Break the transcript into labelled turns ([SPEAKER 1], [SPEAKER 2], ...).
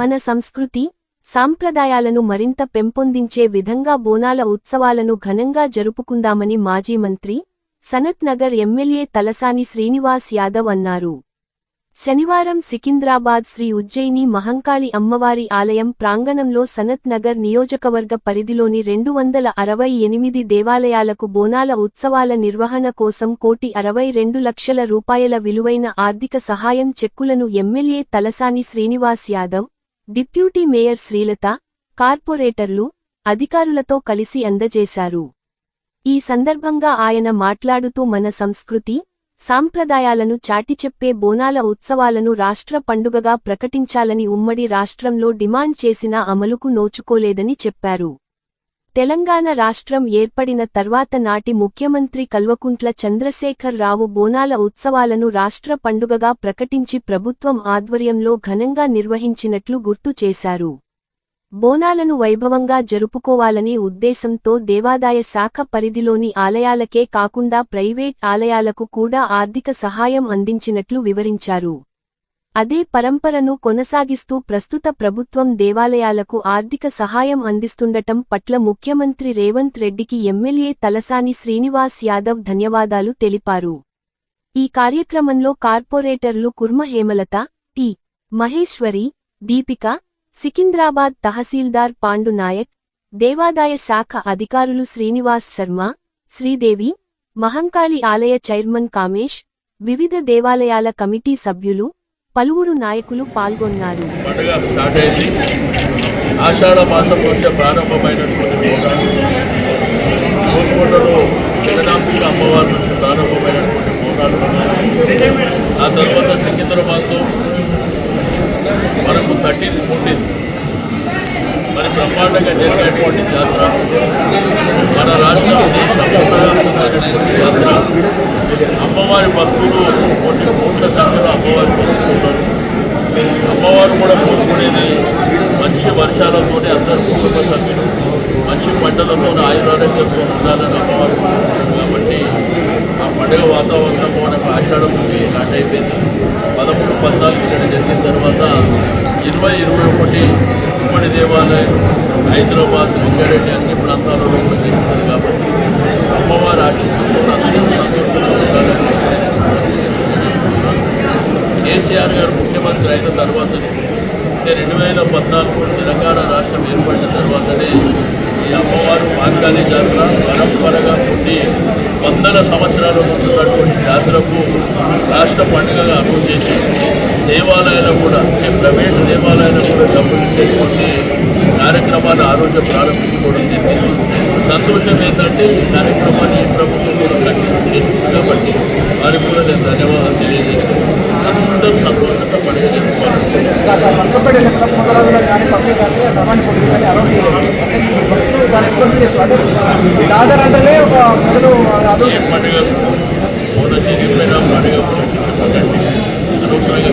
[SPEAKER 1] మన సంస్కృతి సాంప్రదాయాలను మరింత పెంపొందించే విధంగా బోనాల ఉత్సవాలను ఘనంగా జరుపుకుందామని మాజీ మంత్రి సనత్ నగర్ ఎమ్మెల్యే తలసాని శ్రీనివాస్ యాదవ్ అన్నారు. శనివారం సికింద్రాబాద్ శ్రీ ఉజ్జయిని మహంకాళి అమ్మవారి ఆలయం ప్రాంగణంలో సనత్ నగర్ నియోజకవర్గ పరిధిలోని రెండు వందల అరవై ఎనిమిది దేవాలయాలకు బోనాల ఉత్సవాల నిర్వహణ కోసం కోటి అరవై రెండు లక్షల రూపాయల విలువైన ఆర్థిక సహాయం చెక్కులను MLA Talasani Srinivas Yadav deputy mayor Srilatha కార్పొరేటర్లు అధికారులతో కలిసి అందజేశారు. ఈ సందర్భంగా ఆయన మాట్లాడుతూ మన సంస్కృతి సాంప్రదాయాలను చాటిచెప్పే బోనాల ఉత్సవాలను రాష్ట్ర పండుగగా ప్రకటించాలని ఉమ్మడి రాష్ట్రంలో డిమాండ్ చేసినా అమలుకు నోచుకోలేదని చెప్పారు. తెలంగాణ రాష్ట్రం ఏర్పడిన తర్వాత నాటి ముఖ్యమంత్రి కల్వకుంట్ల చంద్రశేఖర్ రావు బోనాల ఉత్సవాలను రాష్ట్ర పండుగగా ప్రకటించి ప్రభుత్వం ఆధ్వర్యంలో ఘనంగా నిర్వహించినట్లు గుర్తు చేశారు. బోనాలను వైభవంగా జరుపుకోవాలనే ఉద్దేశంతో దేవాదాయ శాఖ పరిధిలోని ఆలయాలకే కాకుండా ప్రైవేట్ ఆలయాలకు కూడా ఆర్థిక సహాయం అందించినట్లు వివరించారు. అదే పరంపరను కొనసాగిస్తూ ప్రస్తుత ప్రభుత్వం దేవాలయాలకు ఆర్థిక సహాయం అందిస్తుండటం పట్ల ముఖ్యమంత్రి రేవంత్ రెడ్డికి ఎమ్మెల్యే తలసాని శ్రీనివాస్ యాదవ్ ధన్యవాదాలు తెలిపారు. ఈ కార్యక్రమంలో కార్పొరేటర్లు కుర్మ హేమలత టి. మహేశ్వరి దీపిక సికింద్రాబాద్ తహసీల్దార్ పాండునాయక్ దేవాదాయ శాఖ అధికారులు శ్రీనివాస్ శర్మ శ్రీదేవి మహంకాళి ఆలయ చైర్మన్ కామేష్ వివిధ దేవాలయాల కమిటీ సభ్యులు పలువురు నాయకులు పాల్గొన్నారు.
[SPEAKER 2] ఆషాఢ మాసం వచ్చే ప్రారంభమైనటువంటి బోనాలు గోల్కొండలో అమ్మవారి నుంచి ప్రారంభమైనటువంటి బోనాలు ఆ తర్వాత సికింద్రాబాద్లో మనకు థర్టీన్ ఫోర్టీన్ మరి బ్రహ్మాండంగా జరిగేటువంటి జాతర. మన రాష్ట్రం దేశమైనటువంటి జాతర. అమ్మవారి భక్తులు కొన్ని కోట్ల సంఖ్యలో అమ్మవారు కూడా కోరుకునేది మంచి వర్షాలతోనే అందరు కుటుంబ సభ్యులు మంచి పంటలతో ఆయురారోగ్యంతో ఉండాలని అమ్మవారు కాబట్టి ఆ పండుగ వాతావరణం మనకు ఆషాఢం నుండి స్టార్ట్ అయిపోయింది. పదమూడు పద్నాలుగు ఇక్కడ జరిగిన తర్వాత ఇరవై ఇరవై ఒకటి ఉమ్మడి దేవాలయం హైదరాబాద్ రంగారెడ్డి అన్ని ప్రాంతాలలో కూడా జరుగుతుంది కాబట్టి అమ్మవారి ఆశీస్సులతో అందరూ సంతోషంగా ఉండాలని కేసీఆర్ గారు ముఖ్యమంత్రి అయిన తర్వాతనే అంటే రెండు వేల పద్నాలుగు తెలంగాణ రాష్ట్రం ఏర్పడిన తర్వాతనే ఈ అమ్మవారు మార్గాని జాతర పరంపరగా పుట్టి వందల సంవత్సరాల ముందున్నటువంటి జాతరకు రాష్ట్ర పండుగగా అభివృద్ధి చేసి దేవాలయాలు కూడా అంటే ప్రైవేట్ దేవాలయాలు కూడా డబ్బులు ఇచ్చేటువంటి కార్యక్రమాన్ని ఆ రోజు ప్రారంభించుకోవడం జరిగింది. సంతోషం ఏంటంటే ఈ కార్యక్రమాన్ని ప్రభుత్వం కూడా కంటిన్యూ
[SPEAKER 3] చేసి ముదరాజులకు కానీ పబ్లిక్ కానీ సామాన్య పబ్లిక్ కానీ అలౌట్ భక్తులు దాన్ని ఇబ్బంది చేస్తారు అదే దాదాపు అంటే ఒక
[SPEAKER 2] మొదలు అనవసరంగా